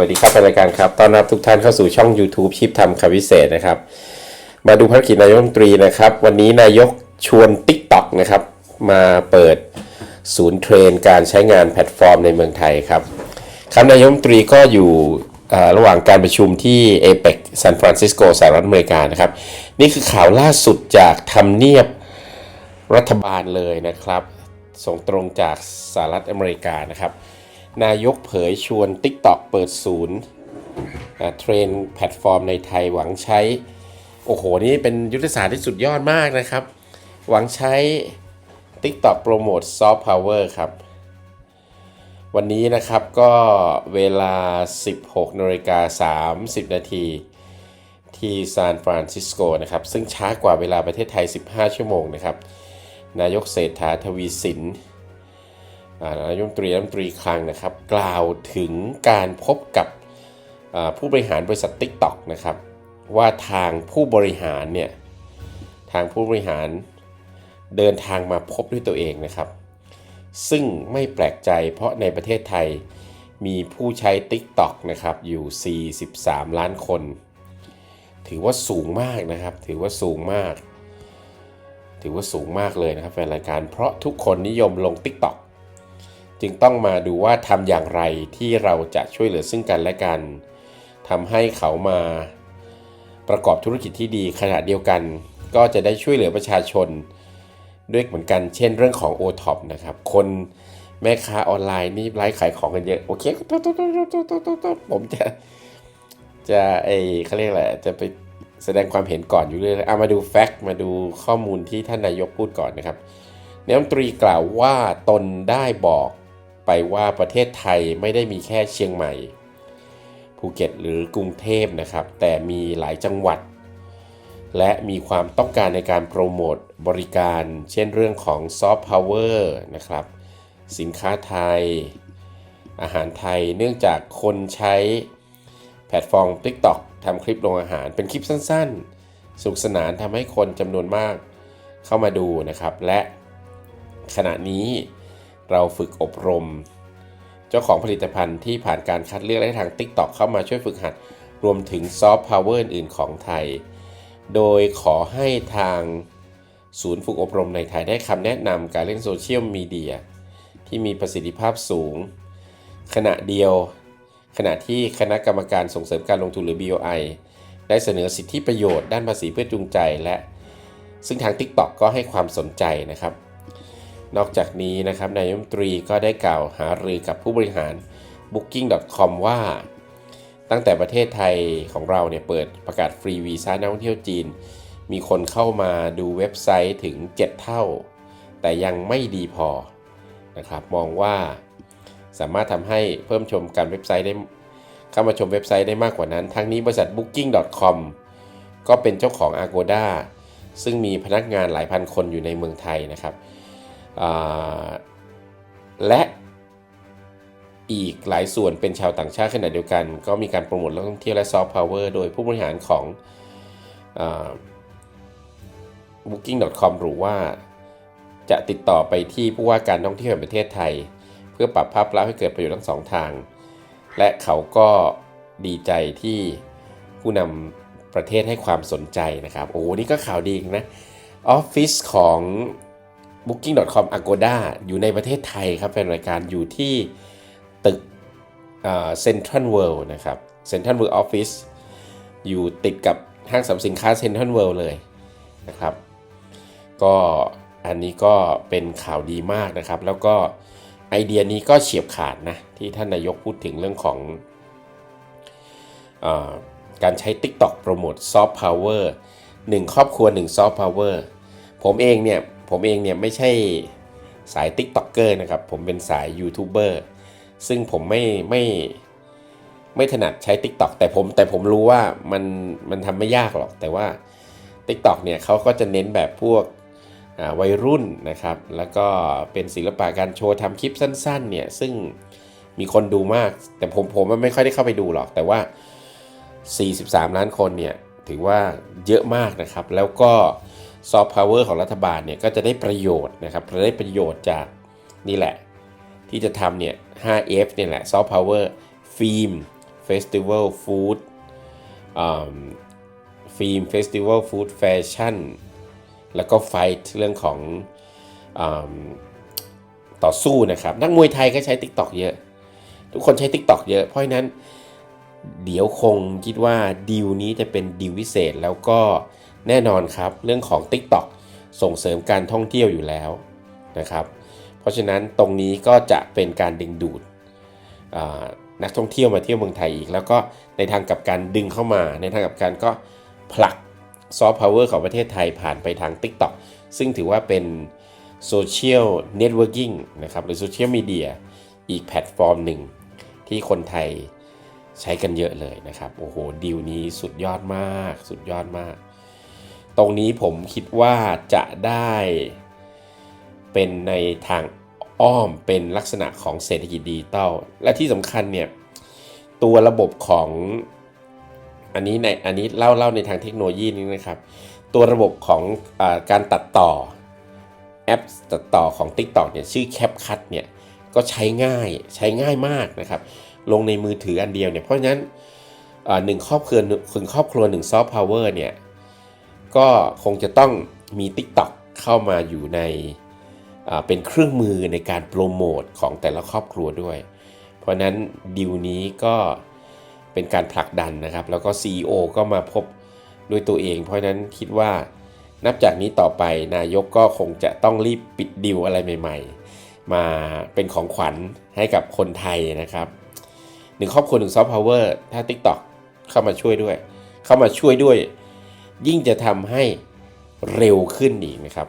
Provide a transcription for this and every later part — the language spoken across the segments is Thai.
วัสดีครับเป็นรายการครับ ต้อนรับทุกท่านเข้าสู่ช่อง YouTube ชิปทำคำวิเศษนะครับ มาดูภารกิจนายกรัฐมนตรีนะครับ วันนี้นายกชวน TikTok นะครับ มาเปิดศูนย์เทรนการใช้งานแพลตฟอร์มในเมืองไทยครับครับนายกรัฐมนตรีก็อยู่ระหว่างการประชุมที่ APEC ซานฟรานซิสโกสหรัฐอเมริกานะครับ นี่คือข่าวล่าสุดจากทำเนียบรัฐบาลเลยนะครับ ส่งตรงจากสหรัฐอเมริกานะครับ นายกเผยชวน TikTok เปิดศูนย์เทรนแพลตฟอร์มในไทยหวังใช้ โอ้โห นี่เป็นยุทธศาสตร์ที่สุดยอดมากนะครับ หวังใช้ TikTok โปรโมทซอฟต์พาวเวอร์ครับ วันนี้นะครับก็เวลา 16นาฬิกา30 นาทีที่ซานฟรานซิสโกนะครับ ซึ่งช้ากว่าเวลาประเทศไทย 15 ชั่วโมงนะครับ นายกเศรษฐาทวีสิน นายกรัฐมนตรีรัฐมนตรีคลังนะครับ กล่าวถึงการพบกับผู้บริหารบริษัท TikTok นะครับ ว่าทางผู้บริหารเนี่ย ทางผู้บริหารเดินทางมาพบด้วยตัวเองนะครับ ซึ่งไม่แปลกใจเพราะในประเทศไทยมีผู้ใช้ TikTok นะครับอยู่ 43 ล้านคน ถือว่าสูงมากนะครับ ถือว่าสูงมาก ถือว่าสูงมากเลยนะครับแฟนรายการเพราะทุกคนนิยมลง TikTok จึงต้องมาดูว่าทำอย่างไรที่เราจะช่วยเหลือซึ่งกันและกันทำให้เขามาประกอบธุรกิจที่ดีขณะเดียวกัน ก็จะได้ช่วยเหลือประชาชน ด้วยเหมือนกัน เช่นเรื่องของ o t o p นะครับ คนแม่ค้าออนไลน์นี่ไลฟ์ขายของกันเยอะ โอเคผมจะจะไอเขาเรียกอะไรจะไปแสดงความเห็นก่อนอยู่เรื่อยเอามาดูแฟกต์มาดูข้อมูลที่ท่านนายกพูดก่อนนะครับนายมนตรีกล่าวว่าตนได้บอก ไปว่าประเทศไทยไม่ได้มีแค่เชียงใหม่ ภูเก็ตหรือกรุงเทพนะครับ แต่มีหลายจังหวัด และมีความต้องการในการโปรโมทบริการ เช่นเรื่องของซอฟต์พาวเวอร์นะครับ สินค้าไทย อาหารไทยเนื่องจากคนใช้แพลตฟอร์ม TikTok ทำคลิปลงอาหารเป็นคลิปสั้นๆ สุขสนานทำให้คนจำนวนมากเข้ามาดูนะครับ และขณะนี้ เราฝึกอบรม เจ้าของผลิตภัณฑ์ที่ผ่านการคัดเลือกและทาง TikTok เข้ามาช่วยฝึกหัด รวมถึงซอฟต์พาวเวอร์อื่นของไทย โดยขอให้ทางศูนย์ฝึกอบรมในไทยได้คำแนะนำการเล่นโซเชียลมีเดียที่มีประสิทธิภาพสูง ขณะเดียว ขณะที่คณะกรรมการส่งเสริมการลงทุนหรือ BOI ได้เสนอสิทธิประโยชน์ด้านภาษีเพื่อจูงใจและ ซึ่งทาง TikTok ก็ให้ความสนใจนะครับ นอกจากนี้นะครับนายมนตรีก็ได้กล่าวหารือกับผู้บริหาร Booking.com ว่า ตั้งแต่ประเทศไทยของเราเนี่ยเปิดประกาศฟรีวีซ่านักท่องเที่ยวจีน มีคนเข้ามาดูเว็บไซต์ถึง 7 เท่า แต่ยังไม่ดีพอนะครับมองว่าสามารถทำให้เพิ่มชมการเว็บไซต์ได้เข้ามาชมเว็บไซต์ได้มากกว่านั้น ทั้งนี้บริษัท Booking.com ก็เป็นเจ้าของ Agoda ซึ่งมีพนักงานหลายพันคนอยู่ในเมืองไทยนะครับ และอีกหลายส่วนเป็นชาวต่างชาติขณะเดียวกัน ก็มีการโปรโมทเรื่องท่องเที่ยวและซอฟต์พาวเวอร์โดยผู้บริหารของอ booking.com หรือว่า จะติดต่อไปที่ผู้ว่าการท่องเที่ยวแห่งประเทศไทย เพื่อปรับภาพลักษณ์ให้เกิดประโยชน์ทั้งสองทาง และเขาก็ดีใจที่ผู้นำประเทศให้ความสนใจนะครับ โอ้นี่ก็ข่าวดีนะออฟฟิศของ booking.com Agoda อยู่ในประเทศไทยครับเป็นรายการอยู่ที่ตึกเซ็นทรัลเวิลด์นะครับเซ็นทรัลเวิลด์ออฟฟิศอยู่ติดกับห้างสรรพสินค้าเซ็นทรัลเวิลด์เลยนะครับ ก็อันนี้ก็เป็นข่าวดีมากนะครับ แล้วก็ไอเดียนี้ก็เฉียบขาดนะที่ท่านนายกพูดถึงเรื่องของอการใช้ TikTok โปรโมทซอฟต์พาวเวอร์หนึ่งครอบครัว1ซอฟต์พาวเวอร์ผมเองเนี่ย ผมเองเนี่ยไม่ใช่สาย TikToker นะครับ ผมเป็นสายยูทูบเบอร์ซึ่งผมไม่ไม่ไม่ถนัดใช้ TikTok แต่ผมแต่ผมรู้ว่ามันมันทำไม่ยากหรอก แต่ว่า TikTok เนี่ยเขาก็จะเน้นแบบพวกวัยรุ่นนะครับ แล้วก็เป็นศิลปะการโชว์ทำคลิปสั้นๆเนี่ยซึ่งมีคนดูมาก แต่ผมผมไม่ค่อยได้เข้าไปดูหรอก แต่ว่า 43 ล้านคนเนี่ยถือว่าเยอะมากนะครับ แล้วก็ ซอฟต์พาวเวอร์ของรัฐบาลเนี่ยก็จะได้ประโยชน์นะครับจะได้ประโยชน์จากนี่แหละ ที่จะทำเนี่ย 5F เนี่ยแหละซอฟต์พาวเวอร์ฟิล์ม Festival Food ฟิล์มเฟสติวัลฟู้ดแฟชั่นแล้วก็ไฟท์เรื่องของอต่อสู้นะครับ นักมวยไทยก็ใช้ TikTok เยอะ ทุกคนใช้ TikTok เยอะ เพราะฉะนั้น เดี๋ยวคงคิดว่าดีลนี้จะเป็นดีลวิเศษแล้วก็ แน่นอนครับ เรื่องของ TikTok ส่งเสริมการท่องเที่ยวอยู่แล้วนะครับ เพราะฉะนั้นตรงนี้ก็จะเป็นการดึงดูดนักท่องเที่ยวมาเที่ยวเมืองไทยอีก แล้วก็ในทางกับการดึงเข้ามา ในทางกับการก็ผลักซอฟต์พาวเวอร์ของประเทศไทยผ่านไปทาง TikTok ซึ่งถือว่าเป็นโซเชียลเน็ตเวิร์กิ่งนะครับหรือโซเชียลมีเดียอีกแพลตฟอร์มหนึ่งที่คนไทยใช้กันเยอะเลยนะครับ โอ้โหดีลนี้สุดยอดมาก สุดยอดมาก ตรงนี้ผมคิดว่าจะได้เป็นในทางอ้อมเป็นลักษณะของเศรษฐกิจดิจิตอลและที่สำคัญเนี่ยตัวระบบของอันนี้ในอันนี้เล่าเล่าในทางเทคโนโลยีนี้นะครับ ตัวระบบของอการตัดต่อแอปตัดต่อของ TikTok เนี่ยชื่อ CapCut เนี่ยก็ใช้ง่ายใช้ง่ายมากนะครับ ลงในมือถืออันเดียวเนี่ยเพราะฉะนั้นหนึ่งครอบครัวหนึ่งครอบครัวหนึ่งซอฟต์พาวเวอร์เนี่ย ก็คงจะต้องมี TikTok เข้ามาอยู่ในเป็นเครื่องมือในการโปรโมทของแต่ละครอบครัวด้วย เพราะนั้นดีลนี้ก็เป็นการผลักดันนะครับ แล้วก็ CEO ก็มาพบด้วยตัวเอง เพราะฉะนั้นคิดว่านับจากนี้ต่อไปนายกก็คงจะต้องรีบปิดดีลอะไรใหม่ ๆ มาเป็นของขวัญให้กับคนไทยนะครับหนึ่งครอบครัวหนึ่งซอฟต์พาวเวอร์ถ้า TikTok เข้ามาช่วยด้วย เข้ามาช่วยด้วย ยิ่งจะทำให้เร็วขึ้นอีกนะครับ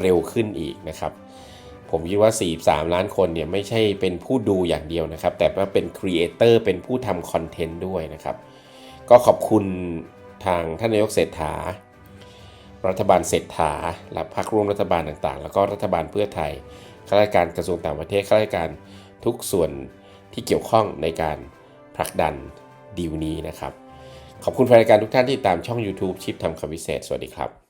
เร็วขึ้นอีกนะครับ ผมคิดว่า 43 ล้านคนเนี่ยไม่ใช่เป็นผู้ดูอย่างเดียวนะครับ แต่ว่าเป็นครีเอเตอร์เป็นผู้ทำคอนเทนต์ด้วยนะครับ ก็ขอบคุณทางท่านนายกเศรษฐา รัฐบาลเศรษฐา และพรรคร่วมรัฐบาลต่างๆ แล้วก็รัฐบาลเพื่อไทยข้าราชการกระทรวงต่างประเทศข้าราชการทุกส่วนที่เกี่ยวข้องในการผลักดันดีลนี้นะครับ ขอบคุณแฟนรายการทุกท่านที่ตามช่อง YouTube ชิปทำคำวิเศษ สวัสดีครับ